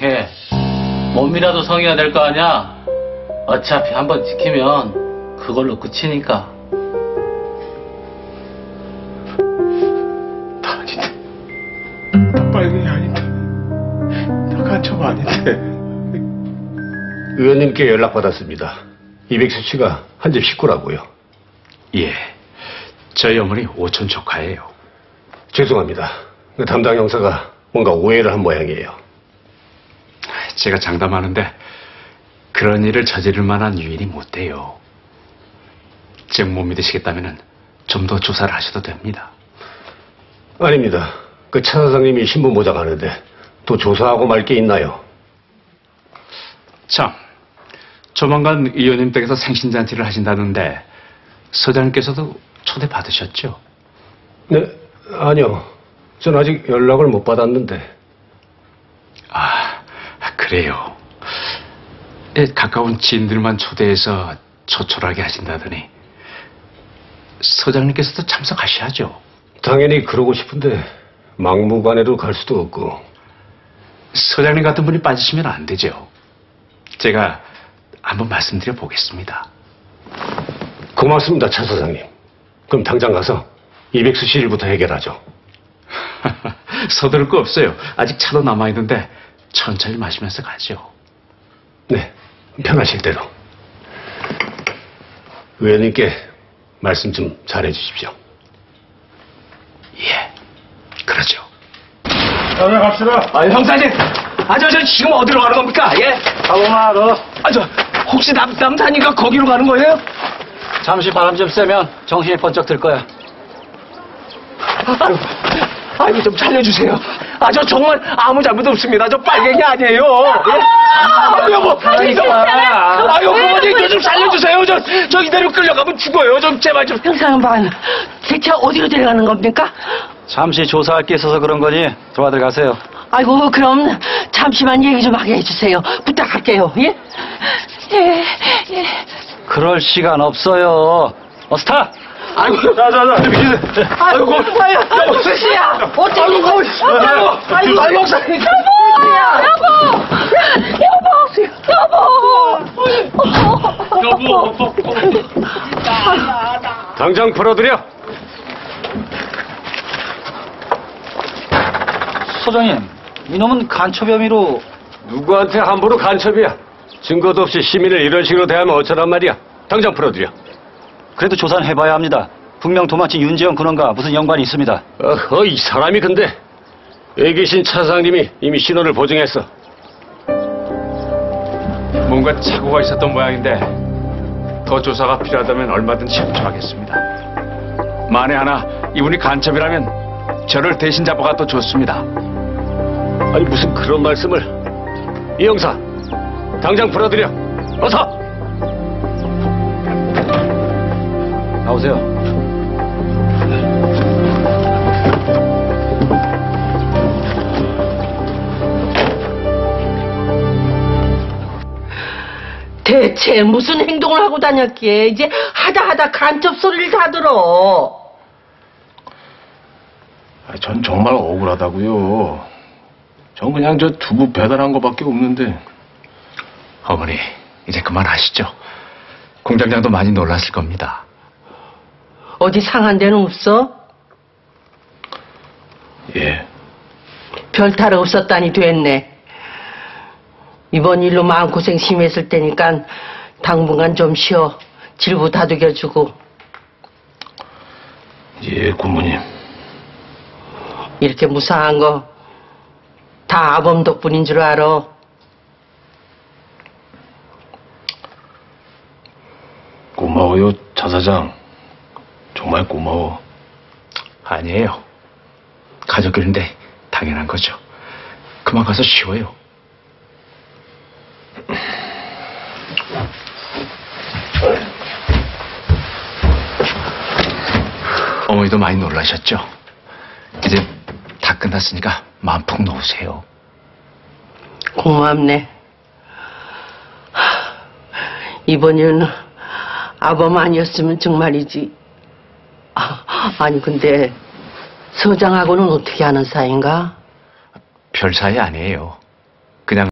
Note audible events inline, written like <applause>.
어떡해. 몸이라도 성해야 될거 아니야? 어차피 한번 지키면 그걸로 끝이니까. 나 아닌데. 나 빨갱이 아닌데. 나 간첩 아닌데. 의원님께 연락받았습니다. 이백수 씨가 한 집 식구라고요. 예. 저희 어머니 오촌 조카예요. 죄송합니다. 그 담당 형사가 뭔가 오해를 한 모양이에요. 제가 장담하는데 그런 일을 저지를 만한 유인이 못 돼요. 제못 믿으시겠다면 좀 더 조사를 하셔도 됩니다. 아닙니다. 그 차 사장님이 신분 모자 가는데 또 조사하고 말 게 있나요? 참, 조만간 의원님 댁에서 생신잔치를 하신다는데 서장님께서도 초대 받으셨죠? 네, 아니요. 전 아직 연락을 못 받았는데. 아, 그래요. 예, 가까운 지인들만 초대해서 초촐하게 하신다더니 서장님께서도 참석하셔야죠. 당연히 그러고 싶은데 막무가내로 갈 수도 없고. 서장님 같은 분이 빠지시면 안 되죠. 제가 한번 말씀드려 보겠습니다. 고맙습니다, 차 사장님. 그럼 당장 가서 이백수 씨 일부터 해결하죠. <laughs> 서두를 거 없어요. 아직 차도 남아있는데 천천히 마시면서 가죠. 네, 편하실 대로. 의원님께 말씀 좀 잘해 주십시오. 예, 그러죠. 아, 형사님! 아, 저, 저, 지금 어디로 가는 겁니까? 예? 가보마, 알아. 아, 저, 혹시 남, 남산이가 거기로 가는 거예요? 잠시 바람 좀 쐬면 정신이 번쩍 들 거야. <laughs> 아유, 아이고, 좀 살려주세요. 아, 저 정말 아무 잘못 없습니다. 저 빨갱이 아니에요. 예? 아, 여보, 있잖아. 아, 여보, 어디 저좀 살려주세요. 저, 저 이대로 끌려가면 죽어요. 좀, 제발 좀. 형사양반, 대체 어디로 데려가는 겁니까? 잠시 조사할 게 있어서 그런 거니 들어와들 가세요. 아이고, 그럼 잠시만 얘기 좀 하게 해주세요. 부탁할게요, 예? 예, 예. 그럴 시간 없어요. 어서 타! 아이고, 자, 자, 자. 아이고, 아이고, 수시야! 어떻게, 아이고, 아이고, 아이고, 아이고, 목사님. 여보! 여보! 여보! 여보. 당장 풀어드려! 소장님, 이놈은 간첩 혐의로 누구한테 함부로 간첩이야? 증거도 없이 시민을 이런 식으로 대하면 어쩌란 말이야? 당장 풀어드려. 그래도 조사는 해봐야 합니다. 분명 도망친 윤재영 근원과 무슨 연관이 있습니다. 어허, 이 사람이 근데 여기 계신 차사장님이 이미 신원을 보증했어. 뭔가 착오가 있었던 모양인데 더 조사가 필요하다면 얼마든지 협조하겠습니다. 만에 하나 이분이 간첩이라면 저를 대신 잡아가 도 좋습니다. 아니 무슨 그런 말씀을 이 형사 당장 풀어드려 어서 나오세요. 대체 무슨 행동을 하고 다녔기에 이제 하다 하다 간첩 소리를 다 들어. 아, 전 정말 억울하다고요. 전 그냥 저 두부 배달한 거밖에 없는데. 어머니, 이제 그만하시죠. 공장장도 많이 놀랐을 겁니다. 어디 상한 데는 없어? 예. 별 탈 없었다니 됐네. 이번 일로 마음고생 심했을 테니까 당분간 좀 쉬어. 질부 다독여주고. 예, 고모님. 이렇게 무사한 거 다 아범 덕분인 줄 알아. 고마워요, 차사장. 정말 고마워. 아니에요. 가족끼리인데 당연한 거죠. 그만 가서 쉬어요. 어머니도 많이 놀라셨죠? 이제 다 끝났으니까 마음 푹 놓으세요. 고맙네. 하, 이번 일은 아범 아니었으면 정말이지. 아, 아니 근데 서장하고는 어떻게 하는 사이인가? 별 사이 아니에요.